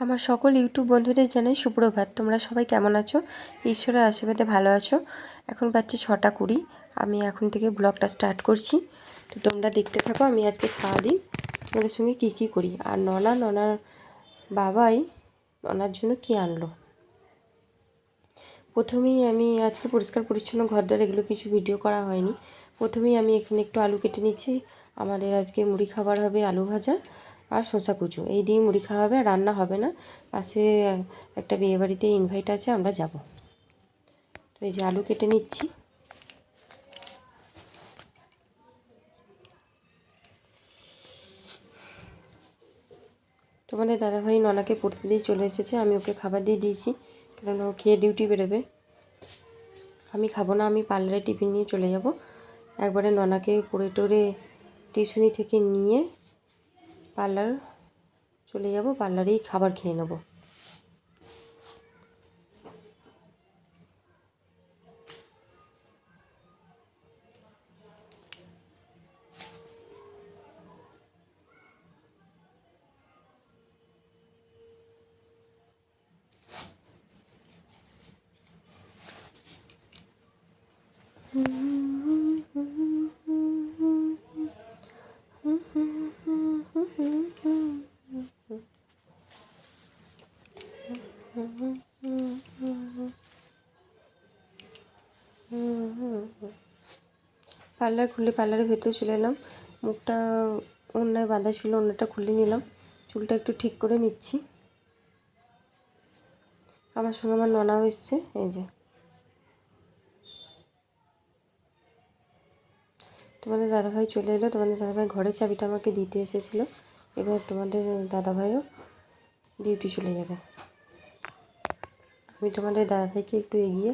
আমার সকল ইউটিউব বন্ধুদের জানাই সুপ্রভাত। তোমরা সবাই কেমন আছো? ঈশ্বরের আশীর্বাদে ভালো আছো? এখন পাচ্ছি ছটা কুড়ি। আমি এখন থেকে ব্লগটা স্টার্ট করছি। তো তোমরা দেখতে থাকো, আমি আজকে সারাদিন তোমাদের সঙ্গে কী কী করি? আর ননা, ননার বাবাই, ননার জন্য কী আনলো? প্রথমেই আমি আজকে পরিষ্কার পরিচ্ছন্ন ঘর দ্বার এগুলো কিছু ভিডিও করা হয়নি। প্রথমেই আমি এখানে একটু আলু কেটে নিচ্ছি। আমাদের আজকে মুড়ি খাবার হবে আলু ভাজা। আর শসা কুচু। এই দিয়ে মুড়ি খাওয়া হবে, রান্না হবে না। পাশে একটা বিয়েবাড়িতে ইনভাইট আছে, আমরা যাব। তো এই যে আলু কেটে নিচ্ছি। তোমাদের দাদাভাই ননাকে পড়তে দিয়ে চলে এসেছে, আমি ওকে খাবার দিয়ে দিয়েছি, কেননা ও খেয়ে ডিউটি বেরোবে। আমি খাব না, আমি পার্লারে টিফিন নিয়ে চলে যাব। একবারে ননাকে পড়ে টরে টিউশনি থেকে নিয়ে পার্লার চলে যাব পার্লারেই খাবার খেয়ে নেব। পার্লার খুলে পার্লারের ভেতরে চলে এলাম। মুখটা অন্যায় বাঁধা ছিল অন্যটা খুলে নিলাম। চুলটা একটু ঠিক করে নিচ্ছি। আমার সঙ্গে আমার ননাও এসছে, এই যে। তোমাদের দাদাভাই চলে এলো। তোমাদের দাদাভাই ঘরের চাবিটা আমাকে দিতে এসেছিল। এবার তোমাদের দাদাভাইও ডিউটি চলে যাবে। আমি তোমাদের দাদাভাইকে একটু এগিয়ে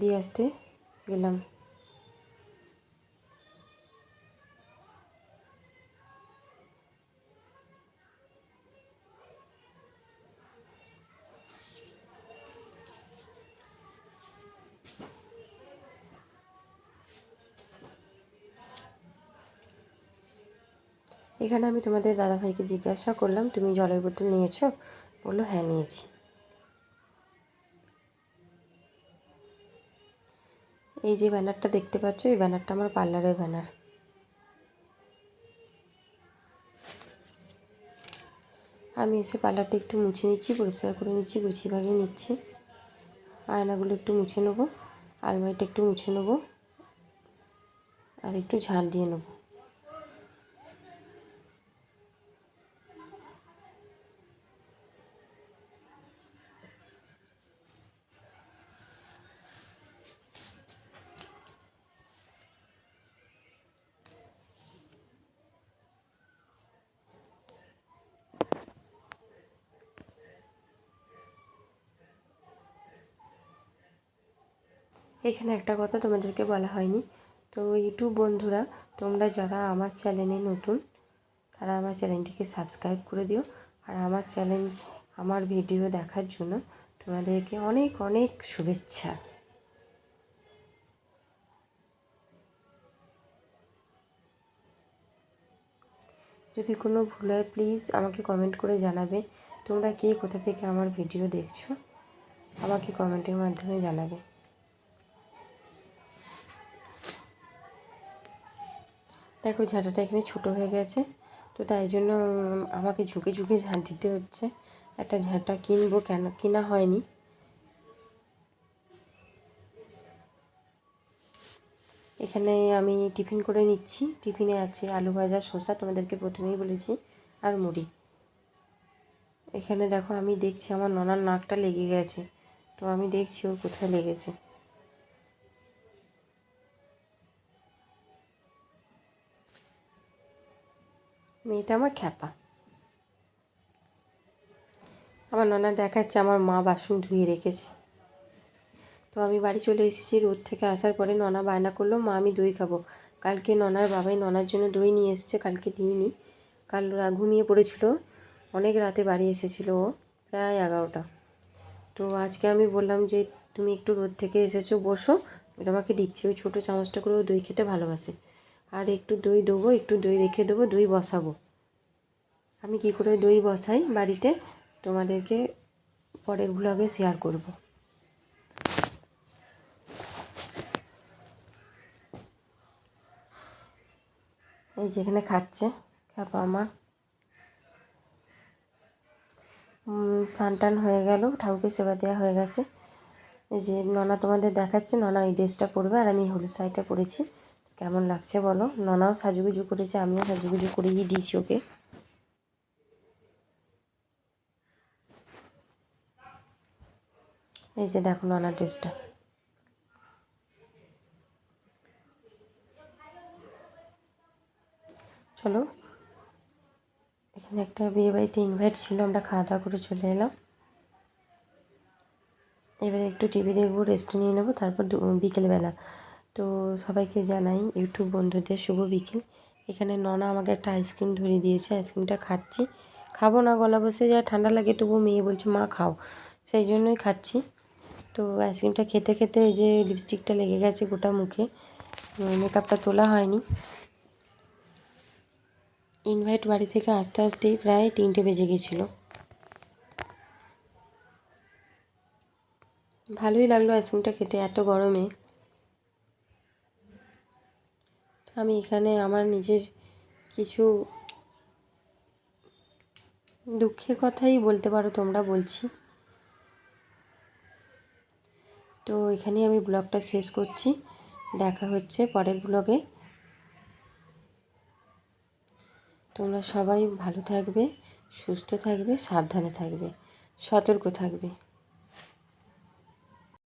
দিয়ে আসতে গেলাম। এখানে আমি তোমাদের দাদাভাইকে জিজ্ঞাসা করলাম, তুমি জলের বোতল নিয়েছো? বলল হ্যাঁ নিয়েছি। এই যে ব্যানারটা দেখতে পাচ্ছ, এই ব্যানারটা আমার পার্লারের ব্যানার। আমি এসে পার্লারটা একটু মুছে নিচ্ছি, পরিষ্কার করে নিচ্ছি, গুছিয়ে ভাগিয়ে নিচ্ছি। আয়নাগুলো একটু মুছে নেব, আলমারিটা একটু মুছে নেব, আর একটু ঝাঁট দিয়ে নেব। এখানে একটা কথা তোমাদেরকে বলা হয়নি। তো ইউটিউব বন্ধুরা, তোমরা যারা আমার চ্যানেলে নতুন, তারা আমার চ্যানেলটিকে সাবস্ক্রাইব করে দিও। আর আমার চ্যানেল, আমার ভিডিও দেখার জন্য তোমাদেরকে অনেক অনেক শুভেচ্ছা। যদি কোনো ভুল হয়, প্লিজ আমাকে কমেন্ট করে জানাবে। তোমরা কে কোথা থেকে আমার ভিডিও দেখছ, আমাকে কমেন্টের মাধ্যমে জানাবে। দেখো ঝাঁটাটা এখানে ছোটো হয়ে গেছে, তো তাই জন্য আমাকে ঝুঁকে ঝুঁকে ঝাঁট দিতে হচ্ছে। একটা ঝাঁটা কিনবো কেন, কিনা হয়নি। এখানে আমি টিফিন করে নিচ্ছি। টিফিনে আছে আলু ভাজা, শসা, তোমাদেরকে প্রথমেই বলেছি, আর মুড়ি। এখানে দেখো আমি দেখছি আমার ননার নাকটা লেগে গেছে, তো আমি দেখছি ওর কোথায় লেগেছে। মেয়েটা আমার খ্যাপা। আমার ননা দেখাচ্ছে আমার মা বাসন ধুয়ে রেখেছে। তো আমি বাড়ি চলে এসেছি, রোদ থেকে আসার পরে ননা বায়না করল, মা, আমি দই খাব। কালকে ননার বাবাই ননার জন্য দই নিয়ে এসছে, কালকে দিইনি। কাল ঘুমিয়ে পড়েছিল, অনেক রাতে বাড়ি এসেছিল ও, প্রায় এগারোটা। তো আজকে আমি বললাম যে, তুমি একটু রোদ থেকে এসেছ, বসো। তোমাকে দিচ্ছি, ওই ছোটো চামচটা করে ও দই খেতে ভালোবাসে। আর একটু দই দেবো, একটু দই রেখে দেবো, দই বসাবো। আমি কি করে দই বসাই? বাড়িতে তোমাদেরকে পরের ব্লগে শেয়ার করব। এই যেখানে খাচ্ছে খাপা আমার। সানটান হয়ে গেল, ঠাকুরকে সেবা দেওয়া হয়ে গেছে। এই যে ননা তোমাদের দেখাচ্ছে, ননা এই ড্রেসটা পরবে, আর আমি হলুদ শাড়িটা পরেছি। কেমন লাগছে বলো? ননাও সাজুগুজু করেছে, আমিও সাজুগুজু করিয়ে দিয়েছি ওকে। এই যে দেখো ননার ড্রেসটা। চলো, এখানে একটা বিয়ে বাড়িতে ইনভাইট ছিল, আমরা খাওয়া দাওয়া করে চলে এলাম। এবারে একটু টিভি দেখব রেস্ট নিয়ে নেব, তারপর বিকেলবেলা। তো সবাইকে জানাই ইউটিউব বন্ধুদের শুভ বিকেল। এখানে ননা আমাকে একটা আইসক্রিম ধরিয়ে দিয়েছে, আইসক্রিমটা খাচ্ছি। খাব না, গলা বসে যা ঠান্ডা লাগে, তবু মেয়ে বলছে, মা, খাও। সেই জন্যই খাচ্ছি। তো আইসক্রিমটা খেতে খেতে এই যে লিপস্টিকটা লেগে গেছে গোটা মুখে মেকআপটা তোলা হয়নি। ইনভাইট বাড়ি থেকে আসতে আসতেই প্রায় তিনটে বেজে গেছিল। ভালোই লাগল আইসক্রিমটা খেতে এত গরমে। আমি এখানে আমার নিজের কিছু দুঃখের কথাই বলতে পারো, তোমরা বলছি। তো এখানেই আমি ব্লগটা শেষ করছি। দেখা হচ্ছে পরের ব্লগে। তোমরা সবাই ভালো থাকবে, সুস্থ থাকবে, সাবধানে থাকবে, সতর্ক থাকবে।